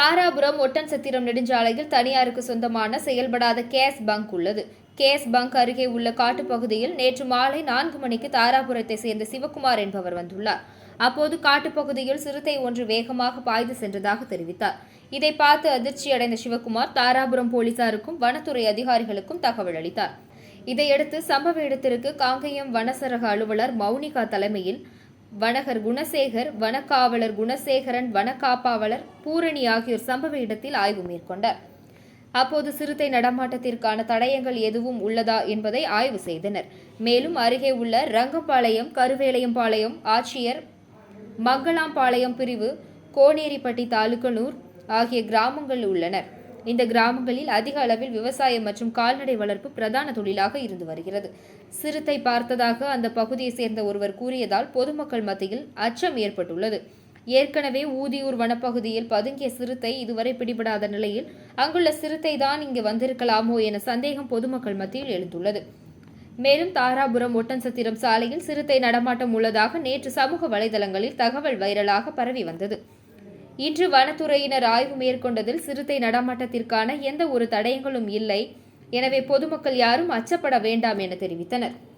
தாராபுரம் ஒட்டன்சத்திரம் நெடுஞ்சாலையில் தனியாருக்கு சொந்தமான செயல்படாத கேஸ் பங்க் உள்ளது. கேஸ் பங்க் அருகே உள்ள காட்டுப்பகுதியில் நேற்று மாலை நான்கு மணிக்கு தாராபுரத்தை சேர்ந்த சிவகுமார் என்பவர் வந்துள்ளார். அப்போது காட்டுப்பகுதியில் சிறுத்தை ஒன்று வேகமாக பாய்ந்து சென்றதாக தெரிவித்தார். இதை பார்த்து அதிர்ச்சியடைந்த சிவகுமார் தாராபுரம் போலீசாருக்கும் வனத்துறை அதிகாரிகளுக்கும் தகவல் அளித்தார். இதையடுத்து சம்பவ இடத்திற்கு காங்கேயம் வனசரக அலுவலர் மௌனிகா தலைமையில் வனகர் குணசேகர் வனக்காவலர் குணசேகரன் வனக்காப்பாவலர் பூரணி ஆகியோர் சம்பவ இடத்தில் ஆய்வு மேற்கொண்டார். அப்போது சிறுத்தை நடமாட்டத்திற்கான தடயங்கள் எதுவும் உள்ளதா என்பதை ஆய்வு செய்தனர். மேலும் அருகே உள்ள ரங்கம்பாளையம் கருவேலையம்பாளையம் ஆட்சியர் மங்களாம்பாளையம் பிரிவு கோனேரிப்பட்டி தாலுக்கனூர் ஆகிய கிராமங்கள் உள்ளனர். இந்த கிராமங்களில் அதிக அளவில் விவசாயம் மற்றும் கால்நடை வளர்ப்பு பிரதான தொழிலாக இருந்து வருகிறது. சிறுத்தை பார்த்ததாக அந்த பகுதியை சேர்ந்த ஒருவர் கூறியதால் பொதுமக்கள் மத்தியில் அச்சம் ஏற்பட்டுள்ளது. ஏற்கனவே ஊதியூர் வனப்பகுதியில் பதுங்கிய சிறுத்தை இதுவரை பிடிபடாத நிலையில் அங்குள்ள சிறுத்தை தான் இங்கு வந்திருக்கலாமோ என சந்தேகம் பொதுமக்கள் மத்தியில் எழுந்துள்ளது. மேலும் தாராபுரம் ஒட்டன்சத்திரம் சாலையில் சிறுத்தை நடமாட்டம் உள்ளதாக நேற்று சமூக வலைதளங்களில் தகவல் வைரலாக பரவி வந்தது. இன்று வனத்துறையினர் ஆய்வு மேற்கொண்டதில் சிறுத்தை நடமாட்டத்திற்கான எந்த ஒரு தடயங்களும் இல்லை. எனவே பொதுமக்கள் யாரும் அச்சப்பட வேண்டாம் என தெரிவித்தனர்.